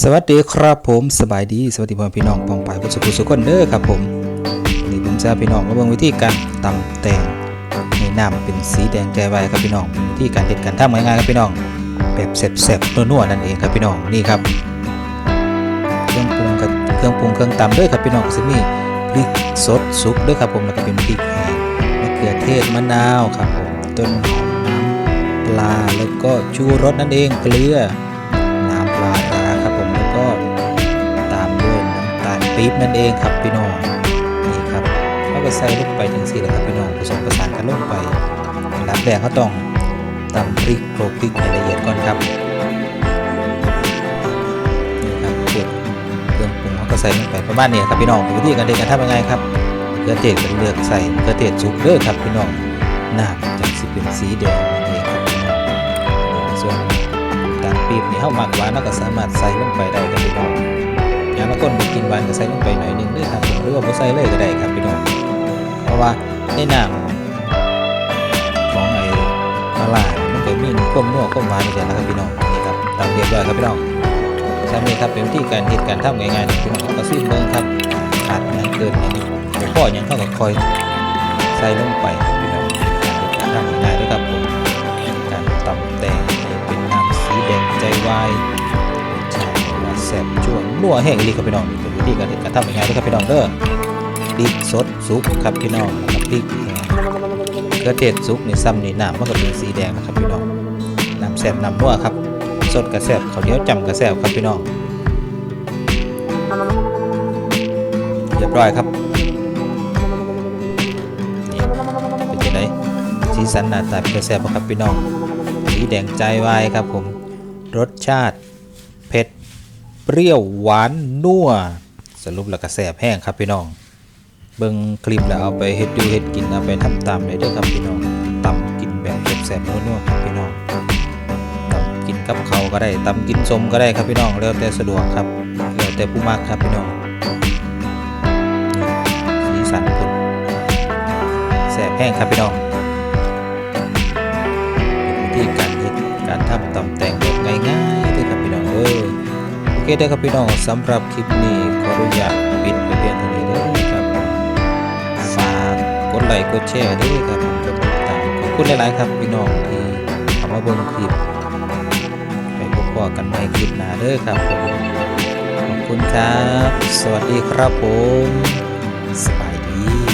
สวัสดีครับผมสบายดี สวัสดีพ่อพี่น้องปองไปผู้สุขสุขคนเด้อครับผมนนี้ผมจะพี่น้องมาเบิ่งวิธีการตำแตงในน้ำเป็นสีแดงใจไวครับพี่น้องเป็นวิธีการเด็ดการทำง่ายๆครับพี่น้อง แบบเสร็จๆนัวๆนั่นเองครับพี่น้องนี่ครับ เครื่องปรุงกับเครื่องปรุงเครื่องตำเด้อครับพี่น้องก็จะมีพริกสดสุกเด้อครับผมแล้วก็เป็นพริกแห้งมะเขือเทศมะนาวครับผมต้นหอมน้ำปลาแล้วก็ชูรสนั่นเองเกลือ ปี๊บนั่นเองครับพี่น้องนี่ครับแล้วก็ใส่ลงไปถึงสี่แล้วครับพี่น้องผสมผสานกันลงไปอันดับแรกเขาต้องตำพริกโขลกพริกให้ละเอียดก่อนครับนี่ครับเครื่องเครื่องปรุงเขาก็ใส่ลงไปประมาณนี้ครับพี่น้องวิธีการเด็กการทำยังไงครับเกลือเทศก็เลือกใส่เกลือเทศสุกเด้อครับพี่น้องหน้ำจากสิเป็นสีแดงนั่นเองครับพี่น้องส่วนตาลปี๊บนี่เฮามักหวานเราก็สามารถใส่ลงไปได้ครับพี่น้อง อย่างละคนบ่กินหวานก็ใส่ลงไปหน่อยหนึงด้อครับผมหรือว่าบ่ใส่เลยก็ได้ครับพี่น้องเพราะว่าในน้ำของไอ้ปลาร้ามันก็มีความนัวความหวานอยู่แล้วนะครับพี่น้องนี่ครับตามเรียบร้อยครับพี่น้องใช่ไหมครับเป็นวิธีการเฮ็ดการทำง่ายๆพี่น้องเอาก็ซิมเบิ่งครับขาดหยังเกินหยังบ่พอยังเขาก็คอยใส่ลงไปครับพี่น้องการเฮ็ดการทำง่ายๆด้วยครับผมการตำแตงเป็นน้ำสีแดงใจวาย ซ่บชวนนัวแห้งอีหลีครับพี่น้องเป็นวิธีการเฮ็ดการทำยังไงเด้อครับพี่น้องเด้อพริกสดสุกครับพี่น้องพริกแห้งกระเทียมสุกนี่ซ้ำนี่น้ำมันก็เป็นสีแดงนะครับพี่น้องน้ำแซ่บน้ำนัวครับสดกระแซ่บข้าวเหนียวจำกระแซ่บครับพี่น้องเรียบร้อยครับนี่เป็นยังไงสีสันหน้าตาเป็นแซ่บครับพี่น้องสีแดงใจวายครับผมรสชาติ เปรี้ยวหวานนัวสรุปแล้วก็แสบแห้งครับพี่น้อง เบิ่งคลิปแล้วเอาไปเฮ็ดดูเฮ็ดกินเอาไปทำตามได้เด้อครับพี่น้องตำกินแบบแสบๆนัวๆครับพี่น้องตำกินกับเขาก็ได้ตำกินสมก็ได้ครับพี่น้องแล้วแต่สะดวกครับแล้วแต่ผู้มักครับพี่น้องสีสันพุ่นแสบแห้งครับพี่น้องเป็นวิธีการเฮ็ดการทำตำแต่ง เคเด้อครับพี่น้องสำหรับคลิปนี้ขออนุญาตปิดไปเพียงเท่านี้เด้อครับฝากกดไลค์กดแชร์ด้วยครับกดติดตามขอบคุณหลายๆครับพี่น้องที่เข้ามาเบิ่งคลิปไปพบกันใหม่คลิปหน้าเด้อครับผมขอบคุณครับ สวัสดีครับผมสบายดี